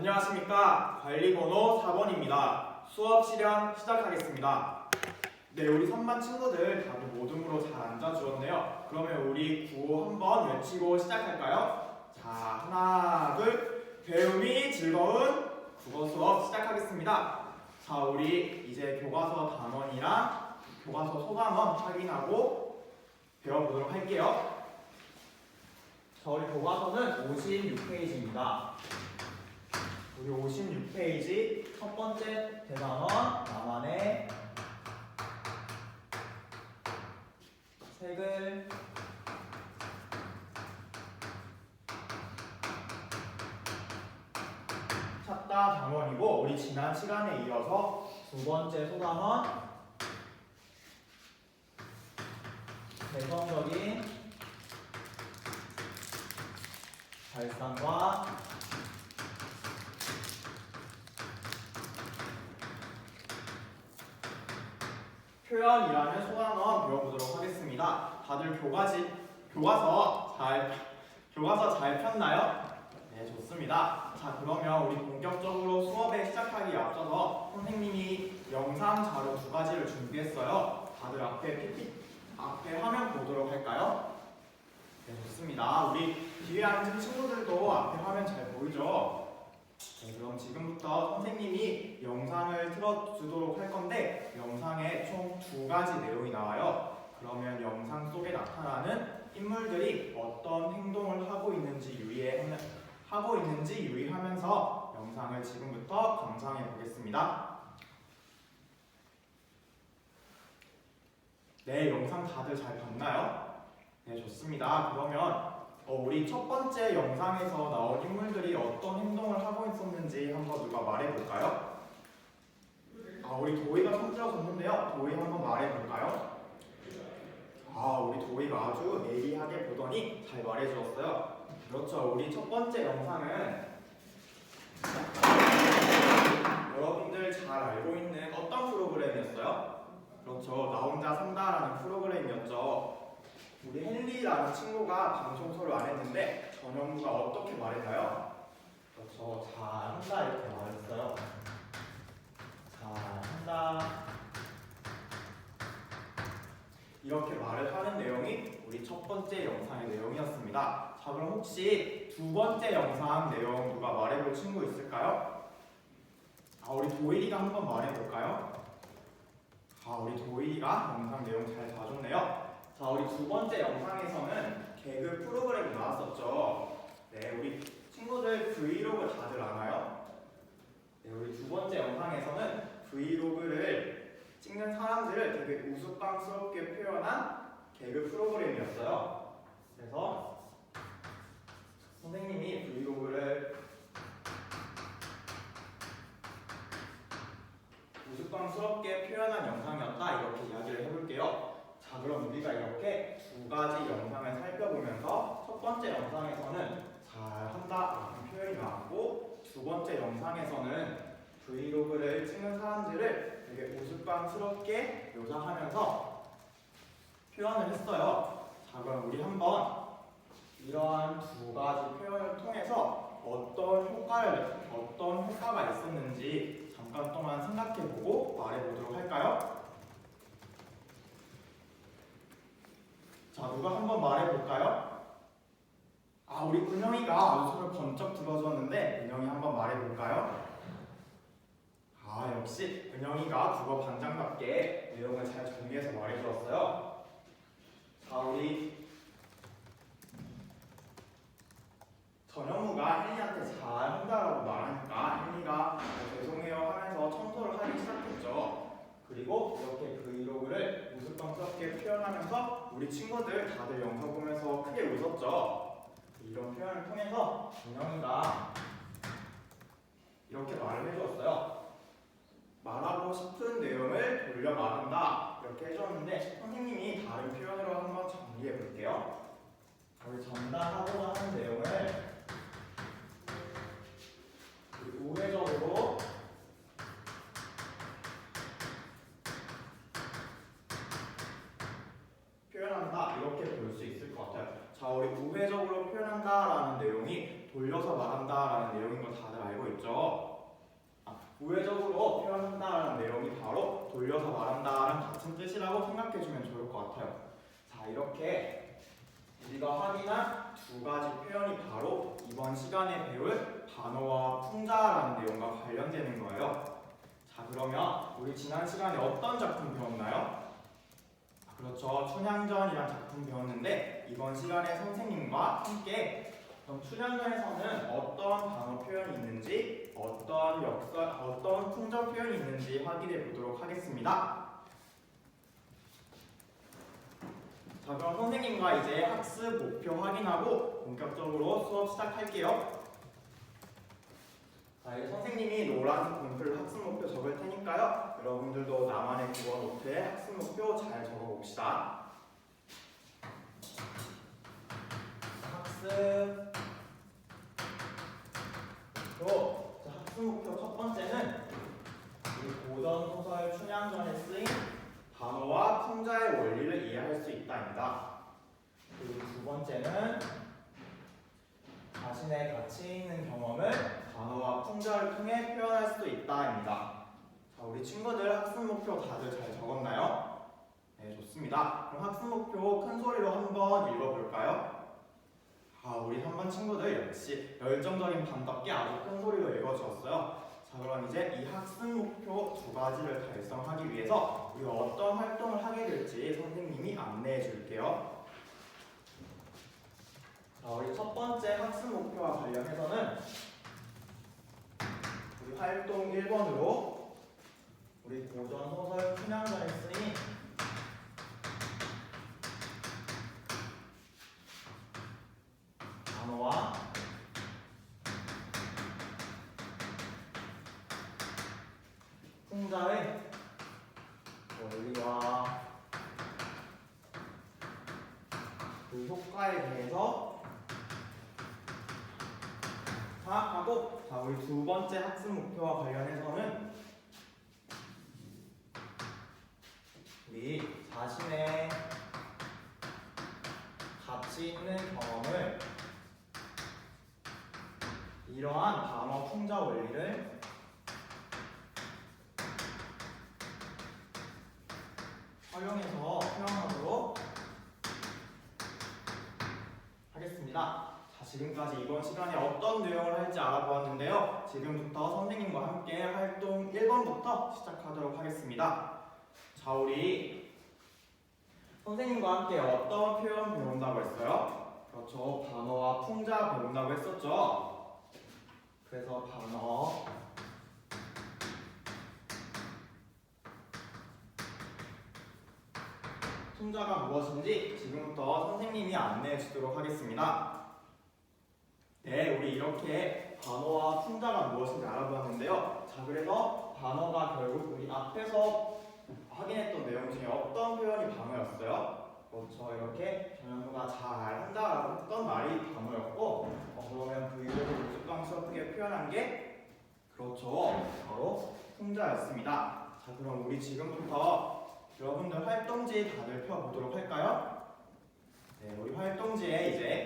안녕하십니까. 관리번호 4번입니다. 수업 실현 시작하겠습니다. 네, 우리 3반 친구들 다들 모둠으로 잘 앉아 주었네요. 그러면 우리 구호 한번 외치고 시작할까요? 자, 하나, 둘. 배움이 즐거운 국어 수업 시작하겠습니다. 자, 우리 이제 교과서 단원이랑 교과서 소감원 확인하고 배워보도록 할게요. 자, 우리 교과서는 56페이지입니다. 우리 56페이지 첫 번째 대단원 나만의 색을 찾다 장원이고 우리 지난 시간에 이어서 두 번째 소단원 개성적인 발상과 표현이라는 소단원 배워보도록 하겠습니다. 다들 교과지, 교과서 잘, 교과서 잘 폈나요? 네, 좋습니다. 자, 그러면 우리 본격적으로 수업에 시작하기 앞서서 선생님이 영상 자료 두 가지를 준비했어요. 다들 앞에 PPT, 앞에 화면 보도록 할까요? 네, 좋습니다. 우리 뒤에 앉은 친구들도 앞에 화면 잘 보이죠? 네, 그럼 지금부터 선생님이 영상을 틀어주도록 할 건데 영상에 총 두 가지 내용이 나와요. 그러면 영상 속에 나타나는 인물들이 어떤 행동을 하고 있는지 유의해 하고 있는지 유의하면서 영상을 지금부터 감상해 보겠습니다. 네, 영상 다들 잘 봤나요? 네, 좋습니다. 그러면 어, 우리 첫 번째 영상에서 나온 인물들이 어떤 행동을 하고 있었는지 한번 누가 말해볼까요? 아, 우리 도희가 손들어줬는데요. 도희 한번 말해볼까요? 아, 우리 도희가 아주 예리하게 보더니 잘 말해주었어요. 그렇죠. 우리 첫 번째 영상은 여러분들 잘 알고 있는 어떤 프로그램이었어요? 그렇죠. 나 혼자 산다라는 프로그램이었죠. 우리 헨리라는 친구가 방청소를 안 했는데 전현무가 어떻게 말했나요? 그렇죠. 잘한다 이렇게 말했어요. 잘한다. 이렇게 말을 하는 내용이 우리 첫 번째 영상의 내용이었습니다. 자 그럼 혹시 두 번째 영상 내용 누가 말해볼 친구 있을까요? 아 우리 도일이가 한번 말해볼까요? 아 우리 도일이가 영상 내용 잘 봐줬네요. 자 우리 두 번째 영상에서는 개그 프로그램이 나왔었죠. 네 우리 친구들 브이로그 다들 아나요? 네 우리 두 번째 영상에서는 브이로그를 찍는 사람들을 되게 우스꽝스럽게 표현한 개그 프로그램이었어요. 그래서 선생님이 브이로그를 우스꽝스럽게 표현한 영상이었다 이렇게 이야기를 해볼게요. 자 그럼 우리가 이렇게 두 가지 영상을 살펴보면서 첫 번째 영상에서는 잘한다 라는 표현이 나왔고 두 번째 영상에서는 브이로그를 찍는 사람들을 되게 우스꽝스럽게 묘사하면서 표현을 했어요. 자 그럼 우리 한번 이러한 두 가지 표현을 통해서 어떤 효과를 어떤 효과가 있었는지 잠깐 동안 생각해보고 말해보도록 할까요? 자 누가 한번 말해볼까요? 아 우리 은영이가 아주 손을 번쩍 들어줬는데 은영이 한번 말해볼까요? 아 역시 은영이가 국어 반장답게 내용을 잘 정리해서 말해주었어요. 자 우리 전현무가 혜리한테 잘한다라고 말하니까 혜리가 어, 죄송해요 하면서 청소를 하기 시작했죠. 그리고 이렇게 브이로그를 우스꽝스럽게 표현하면서 우리 친구들 다들 영상 보면서 크게 웃었죠. 이런 표현을 통해서 은영이가 이렇게 말을 해주었어요. 말하고 싶은 내용을 돌려 말한다 이렇게 해줬는데 선생님이 다른 표현으로 한번 정리해 볼게요. 우리 전달하고자 하는 내용을 우회적으로 표현한다 이렇게. 볼 수 있을 것 같아요. 자, 우리 우회적으로 표현한다라는 내용이 돌려서 말한다라는 내용인 거 다들 알고 있죠? 아, 우회적으로 표현한다라는 내용이 바로 돌려서 말한다랑 같은 뜻이라고 생각해 주면 좋을 것 같아요. 자, 이렇게 우리가 확인한 두 가지 표현이 바로 이번 시간에 배울 반어와 풍자라는 내용과 관련되는 거예요. 자, 그러면 우리 지난 시간에 어떤 작품 배웠나요? 아, 그렇죠. 춘향전이란 작품 배웠는데 이번 시간에 선생님과 함께 그럼 춘향전에서는 어떤 단어 표현이 있는지 어떤 역사, 어떤 풍자 표현이 있는지 확인해 보도록 하겠습니다. 자, 그럼 선생님과 이제 학습 목표 확인하고 본격적으로 수업 시작할게요. 자, 선생님이 노란 공표를 학습 목표 적을 테니까요. 여러분들도 나만의 국어 노트에 학습 목표 잘 적어 봅시다. 학습 목표. 자, 학습 목표 첫 번째는 우리 고전 소설 춘향전에 쓰인 단어와 풍자의 원리를 이해할 수 있다입니다. 그리고 두 번째는 자신의 가치 있는 경험을 단어와 풍자를 통해 표현할 수 있다입니다. 자, 우리 친구들 학습 목표 다들 잘 적었나요? 네, 좋습니다. 그럼 학습 목표 큰 소리로 한번 읽어볼까요? 아, 우리 3반 친구들 역시 열정적인 반답게 아주 큰 소리로 읽어주었어요. 자, 그럼 이제 이 학습 목표 두 가지를 달성하기 위해서 우리가 어떤 활동을 하게 될지 선생님이 안내해 줄게요. 자, 우리 첫 번째 학습 목표와 관련해서는 우리 활동 1번으로 우리 고전 소설 춘향전에 쓰인 단어와 풍자의 원리와 그 효과에 대해서 자 우리 두 번째 학습 목표와 관련해서는 우리 자신의 가치 있는 경험을 이러한 단어 풍자 원리를 활용해서 표현하도록 하겠습니다. 자, 지금까지 이번 시간에 어떤 내용을 할지 알아보았는데요. 지금부터 선생님과 함께 활동 1번부터 시작하도록 하겠습니다. 자, 우리 선생님과 함께 어떤 표현 배운다고 했어요? 그렇죠. 단어와 풍자 배운다고 했었죠. 그래서 단어 풍자가 무엇인지 지금부터 선생님이 안내해 주도록 하겠습니다. 네, 우리 이렇게 단어와 풍자가 무엇인지 알아보았는데요. 자, 그래서 단어가 결국 우리 앞에서 확인했던 내용 중에 어떤 표현이 단어였어요? 그렇죠. 이렇게 전현무가 잘 한다라고 했던 말이 단어였고, 어, 그러면 그 이후로 우스꽝스럽게 표현한 게 그렇죠. 바로 풍자였습니다. 자, 그럼 우리 지금부터 여러분들 활동지 다들 펴보도록 할까요? 네, 우리 활동지에 이제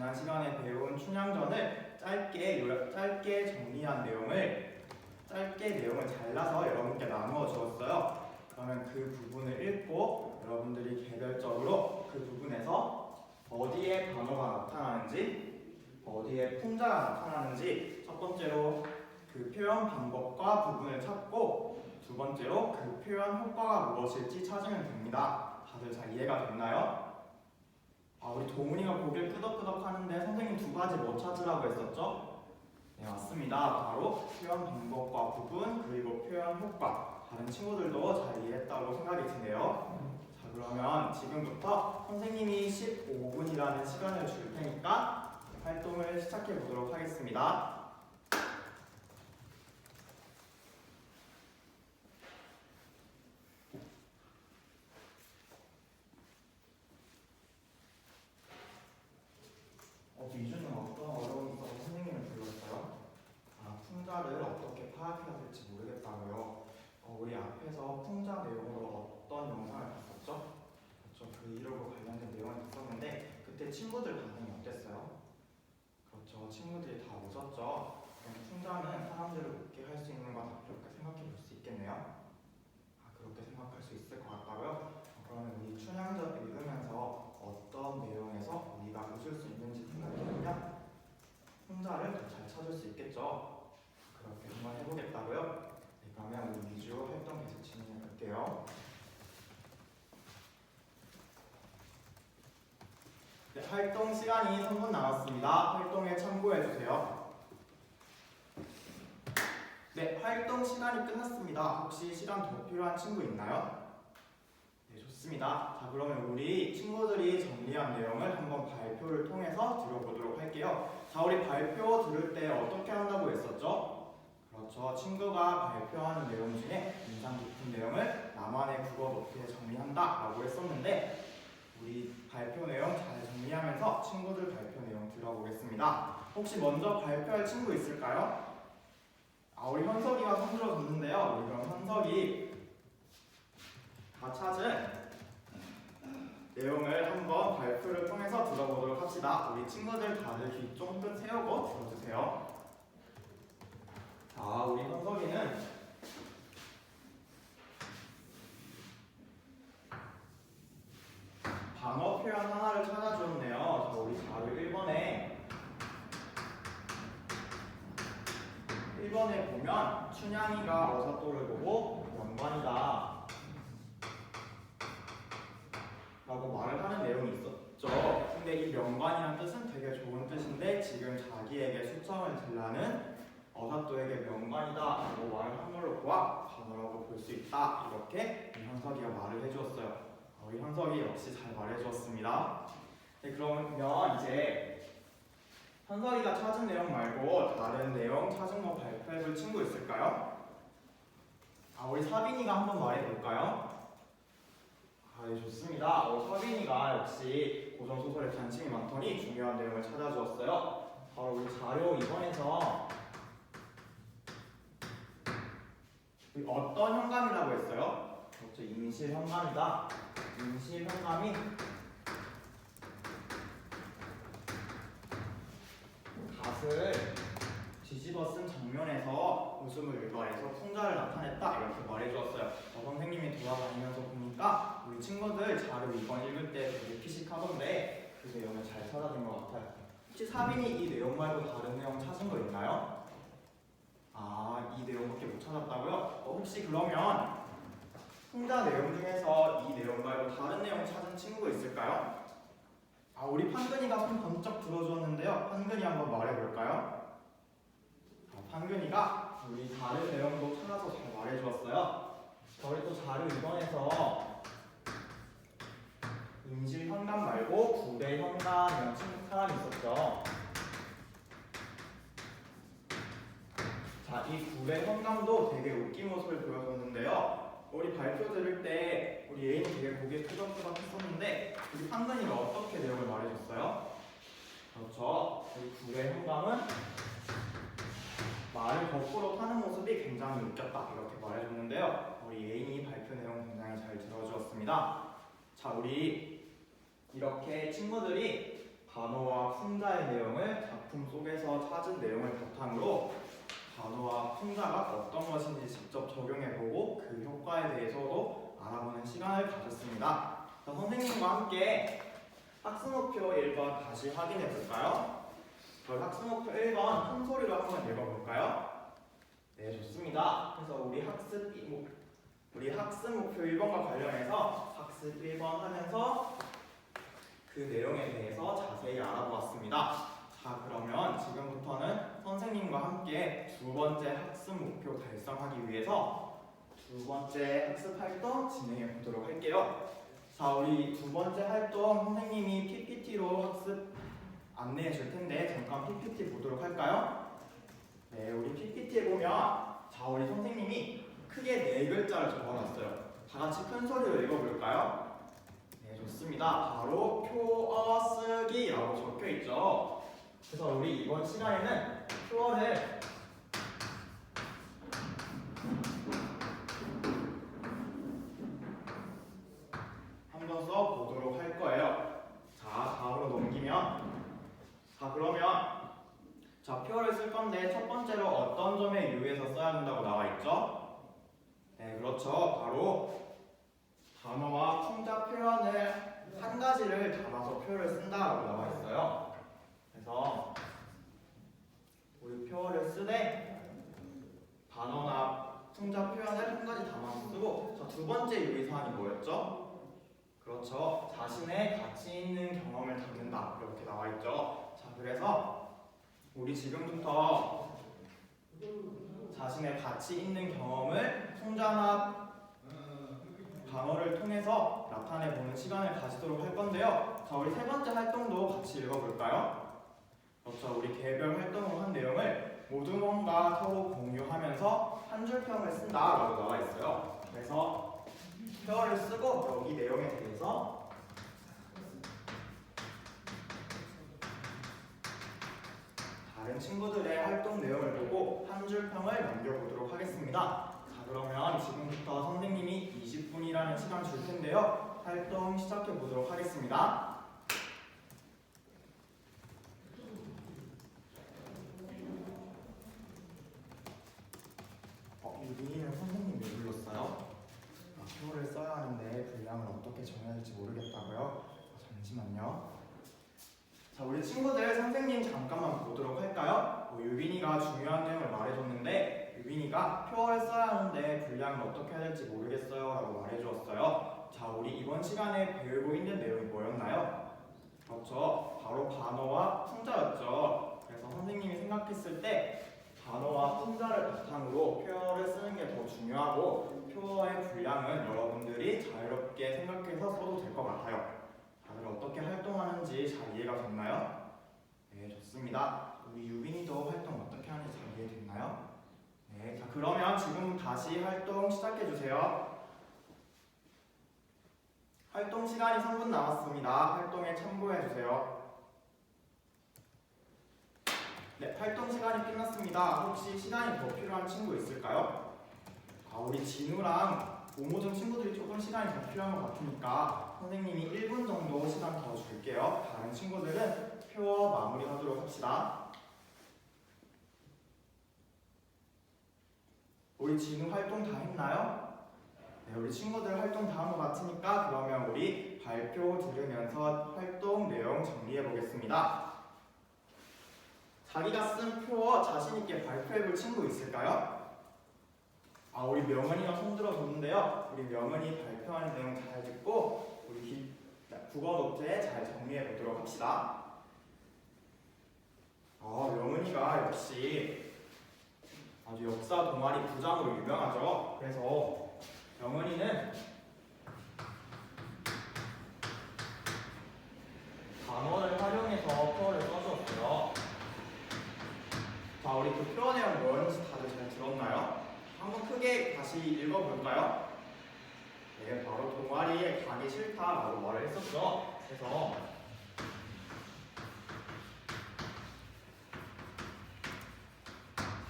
지난 시간에 배운 춘향전을 짧게 요약, 짧게 정리한 내용을 짧게 내용을 잘라서 여러분께 나누어 주었어요. 그러면 그 부분을 읽고 여러분들이 개별적으로 그 부분에서 어디에 단어가 나타나는지 어디에 풍자가 나타나는지 첫 번째로 그 표현 방법과 부분을 찾고 두 번째로 그 표현 효과가 무엇일지 찾으면 됩니다. 다들 잘 이해가 됐나요? 아, 우리 동훈이가 고개를 끄덕끄덕 하는데 선생님 두 가지 뭐 찾으라고 했었죠? 네, 맞습니다. 바로 표현 방법과 부분 그리고 표현 효과. 다른 친구들도 잘 이해했다고 생각이 드네요. 자, 그러면 지금부터 선생님이 15분이라는 시간을 줄 테니까 활동을 시작해 보도록 하겠습니다. 어, 미준은 어떤 어려움이 있어서 선생님을 불렀어요? 아, 풍자를 어떻게 파악해야 될지 모르겠다고요. 어, 우리 앞에서 풍자 내용으로 어떤 영상을 봤었죠? 그렇죠. 그 이름을 친구들 반응이 어땠어요? 그렇죠. 친구들이 다 웃었죠. 그럼 풍자는 사람들을 웃게 할 수 있는 거다 그렇게 생각해 볼 수 있겠네요. 아, 그렇게 생각할 수 있을 것 같다고요? 그러면 우리 춘향전 읽으면서 어떤 내용에서 우리가 웃을 수 있는지 생각해보면 풍자를 더 잘 찾을 수 있겠죠. 그렇게 한번 해보겠다고요? 네, 그러면 우리 위주 활동 계속 진행해 볼게요. 네, 활동 시간이 3분 남았습니다. 활동에 참고해 주세요. 네, 활동 시간이 끝났습니다. 혹시 시간 더 필요한 친구 있나요? 네, 좋습니다. 자, 그러면 우리 친구들이 정리한 내용을 한번 발표를 통해서 들어보도록 할게요. 자, 우리 발표 들을 때 어떻게 한다고 했었죠? 그렇죠. 친구가 발표하는 내용 중에 인상 깊은 내용을 나만의 국어 노트에 정리한다 라고 했었는데 우리 발표 내용 잘 정리하면서 친구들 발표 내용 들어보겠습니다. 혹시 먼저 발표할 친구 있을까요? 아, 우리 현석이가 손 들어줬는데요. 우리 그럼 현석이 다 찾은 내용을 한번 발표를 통해서 들어보도록 합시다. 우리 친구들 다들 귀 쫑긋 세우고 들어주세요. 자, 우리 현석이는 단어 표현 하나를 찾아주었네요. 자, 우리 자료 1번에 1번에 보면 춘향이가 어사또를 보고 연관이다 라고 말을 하는 내용이 있었죠. 근데 이 명관이란 뜻은 되게 좋은 뜻인데 지금 자기에게 수청을 들라는 어사또에게 명관이다 라고 말을 한 걸로 보아 단어라고 볼 수 있다 이렇게 이 현석이가 말을 해주었어요. 우리 현석이 역시 잘 말해주었습니다. 네, 그러면 이제 현석이가 찾은 내용 말고 다른 내용 찾은 거 발표해볼 친구 있을까요? 아, 우리 사빈이가 한번 말해볼까요? 아, 네, 좋습니다. 어, 서빈이가 역시 고전 소설에 관심이 많더니 중요한 내용을 찾아주었어요. 바로 우리 자료 2번에서 어떤 현감이라고 했어요? 그렇죠, 임실 현감이다. 임실 현감이 갓을 뒤집어 쓴 장면에서 웃음을 유발해서 풍자를 나타냈다 이렇게 말해주었어요. 어, 선생님이 돌아다니면서 보니까 우리 친구들 자료 이번 읽을 때 되게 피식하던데 그 내용을 잘 찾아낸 것 같아요. 혹시 사빈이 이 내용 말고 다른 내용 찾은 거 있나요? 아, 이 내용밖에 못 찾았다고요? 어, 혹시 그러면 풍자 내용 중에서 이 내용 말고 다른 내용 찾은 친구 있을까요? 아, 우리 판근이가 손 번쩍 들어주었는데요. 판근이 한번 말해볼까요? 아, 판근이가 우리 다른 내용도 찾아서 잘 말해주었어요. 저희 또 자료 2번에서 임실 현감 말고 구대 현감이라는 친구 사람이 있었죠. 자, 이 구대 현감도 되게 웃긴 모습을 보여줬는데요. 우리 발표 들을 때 우리 예인이 되게 고개 끄덕끄덕 했었는데 우리 판근이가 어떻게 내용을 말해줬어요? 그렇죠. 이 구대 현감은 말을 거꾸로 타는 모습이 굉장히 웃겼다 이렇게 말해줬는데요. 우리 예인이 발표 내용 굉장히 잘 들어주었습니다. 자, 우리 이렇게 친구들이 단어와 풍자의 내용을 작품 속에서 찾은 내용을 바탕으로 단어와 풍자가 어떤 것인지 직접 적용해보고 그 효과에 대해서도 알아보는 시간을 가졌습니다. 자, 선생님과 함께 학습목표 1번 다시 확인해 볼까요? 저희 학습목표 1번 큰 소리로 한번 읽어볼까요? 네, 좋습니다. 그래서 우리 학습 우리 학습 목표 1번과 관련해서 학습 1번 하면서 그 내용에 대해서 자세히 알아보았습니다. 자, 그러면 지금부터는 선생님과 함께 두 번째 학습 목표 달성하기 위해서 두 번째 학습 활동 진행해 보도록 할게요. 자, 우리 두 번째 활동 선생님이 PPT로 학습 안내해 줄 텐데 잠깐 PPT 보도록 할까요? 네, 우리 PPT에 보면 자, 우리 선생님이 크게 네 글자를 적어놨어요. 다 같이 큰 소리로 읽어볼까요? 네, 좋습니다. 바로 표어 쓰기라고 적혀 있죠. 그래서 우리 이번 시간에는 플로어를 한번 써 보도록 할 거예요. 자, 다음으로 넘기면 자 그러면 자 표어를 쓸 건데 첫 번째로 어떤 점에 유의해서 써야 한다고 나와 있죠? 네, 그렇죠. 바로 단어와 풍자 표현을 한 가지를 담아서 표현을 쓴다라고 나와 있어요. 그래서 우리 표를 쓰되 단어나 풍자 표현을 한 가지 담아서 쓰고 자, 두 번째 유의사항이 뭐였죠? 그렇죠. 자신의 가치 있는 경험을 담는다 이렇게 나와 있죠. 자 그래서 우리 지금부터 자신의 가치 있는 경험을 풍자나 단어를 통해서 나타내 보는 시간을 가지도록 할 건데요. 자, 우리 세 번째 활동도 같이 읽어볼까요? 그렇죠. 우리 개별 활동을 한 내용을 모두mon과 서로 공유하면서 한 줄 평을 쓴다라고 나와 있어요. 그래서 표를 쓰고 여기 내용에 대해서 다른 친구들의 활동 내용을 보고 한 줄 평을 남겨보도록 하겠습니다. 자, 그러면 지금부터 선생님이 20분이라는 시간 줄 텐데요. 활동 시작해 보도록 하겠습니다. 어, 유빈이는 선생님 왜 불렀어요? 아, 표를 써야 하는데 분량을 어떻게 정해야 할지 모르겠다고요? 아, 잠시만요. 자, 우리 친구들 선생님 잠깐만 보도록 할까요? 뭐, 유빈이가 중요한 내용을 말해줬는데 유빈이가 표를 써야 하는데 분량을 어떻게 해야 될지 모르겠어요 라고 말해주었어요. 자, 우리 이번 시간에 배우고 있는 내용이 뭐였나요? 그렇죠. 바로 단어와 풍자였죠. 그래서 선생님이 생각했을 때 단어와 풍자를 바탕으로 표를 쓰는 게 더 중요하고 표의 분량은 여러분들이 자유롭게 생각해서 써도 될 것 같아요. 다들 어떻게 활동하는지 잘 이해가 됐나요? 네, 좋습니다. 우리 유빈이도 활동 어떻게 하는지 잘 이해됐나요? 네, 자 그러면 지금 다시 활동 시작해 주세요. 활동 시간이 3분 남았습니다. 활동에 참고해 주세요. 네, 활동 시간이 끝났습니다. 혹시 시간이 더 필요한 친구 있을까요? 아, 우리 진우랑 오모중 친구들이 조금 시간이 더 필요한 것 같으니까 선생님이 1분 정도 시간 더 줄게요. 다른 친구들은 표 마무리하도록 합시다. 우리 진우 활동 다 했나요? 네, 우리 친구들 활동 다 한 것 같으니까 그러면 우리 발표 들으면서 활동 내용 정리해 보겠습니다. 자기가 쓴표 자신 있게 발표해 볼 친구 있을까요? 아, 우리 명은이가 손 들어줬는데요. 우리 명은이 발표하는 내용 잘 듣고 우리 기- 국어 노트에 잘 정리해 보도록 합시다. 아, 명은이가 역시 아주 역사 동아리 부장으로 유명하죠. 그래서 명은이는 단어를 활용해서 표를 써주었어요. 자, 우리 그표 내용 뭐였는지 다들 잘 들었나요? 한번 크게 다시 읽어볼까요? 네, 바로 동아리에 가기 싫다라고 말을 했었죠. 그래서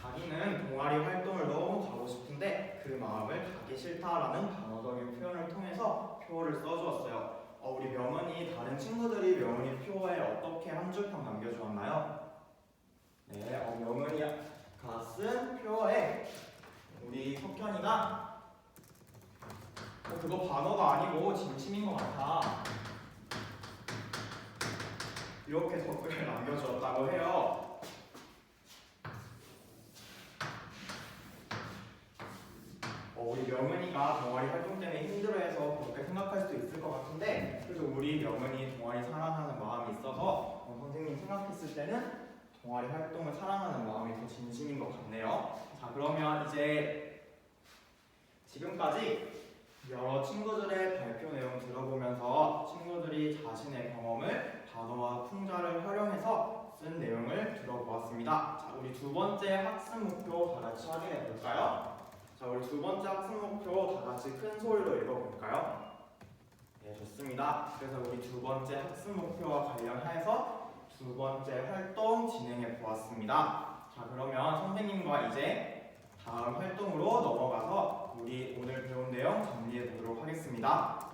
자기는 동아리 활동을 너무 가고 싶은데 그 마음을 가기 싫다라는 단어적인 표현을 통해서 표를 써주었어요. 어, 우리 명은이 다른 친구들이 명은이 표에 어떻게 한 줄평 남겨주었나요? 네, 어, 명은이 가 쓴 표에 우리 석현이가 어, 그거 반어가 아니고 진심인 것 같아. 이렇게 댓글을 남겨주었다고 해요. 어, 우리 명은이가 동아리 활동 때문에 힘들어해서 그렇게 생각할 수도 있을 것 같은데 그래도 우리 명은이 동아리 사랑하는 마음이 있어서 어, 선생님 생각했을 때는 동아리 활동을 사랑하는 마음이 더 진심인 것 같네요. 자 그러면 이제 지금까지 여러 친구들의 발표 내용 들어보면서 친구들이 자신의 경험을 단어와 풍자를 활용해서 쓴 내용을 들어보았습니다. 자 우리 두 번째 학습 목표 다 같이 확인해 볼까요? 자, 우리 두 번째 학습 목표 다 같이 큰 소리로 읽어 볼까요? 네, 좋습니다. 그래서 우리 두 번째 학습 목표와 관련해서 두 번째 활동 진행해 보았습니다. 자, 그러면 선생님과 이제 다음 활동으로 넘어가서 우리 오늘 배운 내용 정리해 보도록 하겠습니다.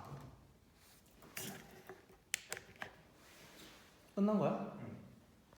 끝난 거야?